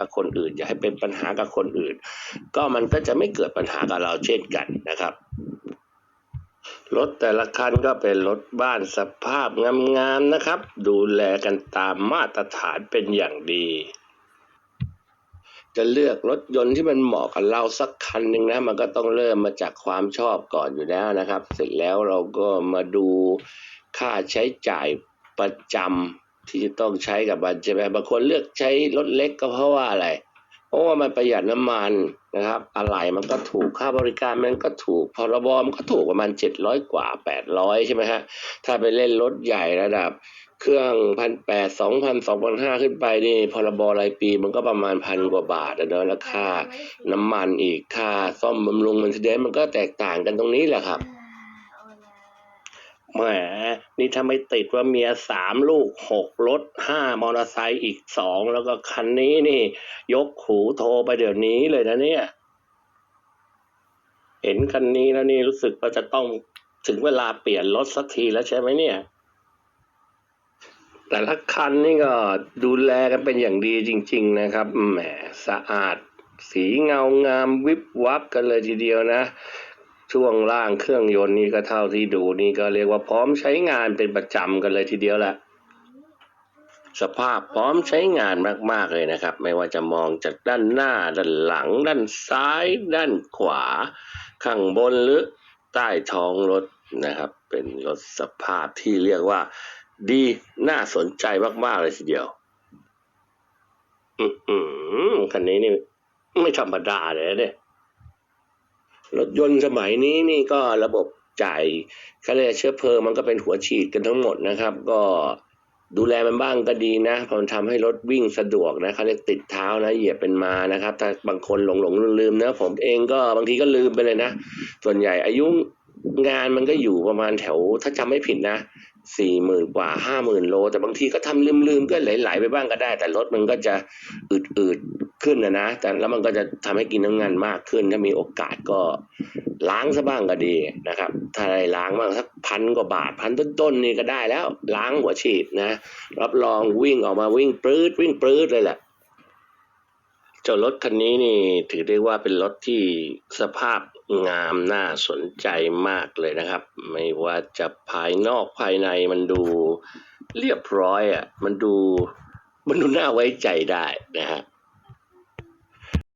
กับคนอื่น อย่าให้เป็นปัญหากับคนอื่น ก็มันก็จะไม่เกิดปัญหากับเราเช่นกันนะครับรถแต่ละคันก็เป็นรถบ้านสภาพงามๆนะครับ ดูแลกันตามมาตรฐานเป็นอย่างดี จะเลือกรถยนต์ที่มันเหมาะกับเราสักคันหนึ่งนะมันก็ต้องเริ่มมาจากความชอบก่อนอยู่แล้วนะครับ เสร็จแล้วเราก็มาดูค่าใช้จ่ายประจำ ที่จะต้องใช้กับมันใช่ไหมบางคนเลือกใช้รถเล็กก็เพราะว่าอะไร เพราะว่ามันประหยัดน้ำมันนะครับ อะไหล่มันก็ถูกค่าบริการมันก็ถูกพรบมันก็ถูกประมาณเจ็ดร้อยกว่าแปดร้อยใช่ไหมฮะถ้าไปเล่นรถใหญ่ระดับ เครื่องพันแปดสองพันสองพันห้าขึ้นไปนี่พรบรายปีมันก็ประมาณพันกว่าบาทอะเนอะแล้วค่าน้ำมันอีกค่าซ่อมบำรุงมันเดนมันก็แตกต่างกันตรงนี้แหละครับแหม นี่ถ้าไม่ติดว่าเมียสามลูกหกรถห้ามอเตอร์ไซค์อีกสองแล้วก็คันนี้นี่ ยกหูโทรไปเดี๋ยวนี้เลยนะเนี่ย เห็นคันนี้แล้วนี่รู้สึกว่าจะต้องถึงเวลาเปลี่ยนรถสักทีแล้วใช่ไหมเนี่ย แต่ละคันนี่ก็ดูแลกันเป็นอย่างดีจริง ๆ นะครับแหมสะอาด สีเงางามวิบวับกันเลยทีเดียวนะ ช่วงล่างเครื่องยนต์นี่ก็เท่าที่ดูนี่ก็เรียกว่าพร้อมใช้งานเป็นประจำกันเลยทีเดียวแหละสภาพพร้อมใช้งานมาก ๆ เลยนะครับ ไม่ว่าจะมองจากด้านหน้า ด้านหลัง ด้านซ้าย ด้านขวา ข้างบนหรือใต้ท้องรถนะครับ เป็นรถสภาพที่เรียกว่า ดีน่าสนใจมาก ๆ เลยทีเดียว อือหือคันนี้นี่ไม่ธรรมดาเลยเนี่ย รถยนต์สมัยนี้นี่ก็ระบบจ่ายเขาเรียกเชื้อเพลิงมันก็เป็นหัวฉีดกันทั้งหมดนะครับ ก็ดูแลมันบ้างก็ดีนะพราะมันทำให้รถวิ่งสะดวกนะเขาเรียกติดเท้านะเหยียบเป็นมานะครับ ถ้าบางคนหลงหลงลืมนะผมเองก็บางทีก็ลืมไปเลยนะ ส่วนใหญ่อายุงานมันก็อยู่ประมาณแถว ถ้าจำไม่ผิดนะสี่หมื่นกว่าห้าหมื่นโล แต่บางทีก็ทำลืมๆก็ไหลๆไปบ้างก็ได้ แต่รถมันก็จะอืดๆ ขึ้นนะนะแต่แล้วมันก็จะทำให้กินน้ำงานมากขึ้น ถ้ามีโอกาสก็ล้างซะบ้างก็ดีนะครับ ถ้าได้ล้างบ้างสักพันกว่าบาทพันต้นๆนี่ก็ได้แล้ว ล้างหัวฉีดนะ รับรองวิ่งออกมาวิ่งปรื๊ดวิ่งปรื๊ดเลยแหละเจ้ารถคันนี้นี่ถือได้ว่าเป็นรถที่สภาพงามน่าสนใจมากเลยนะครับ ไม่ว่าจะภายนอกภายในมันดูเรียบร้อยอะมันดูมันดูน่าไว้ใจได้นะฮะ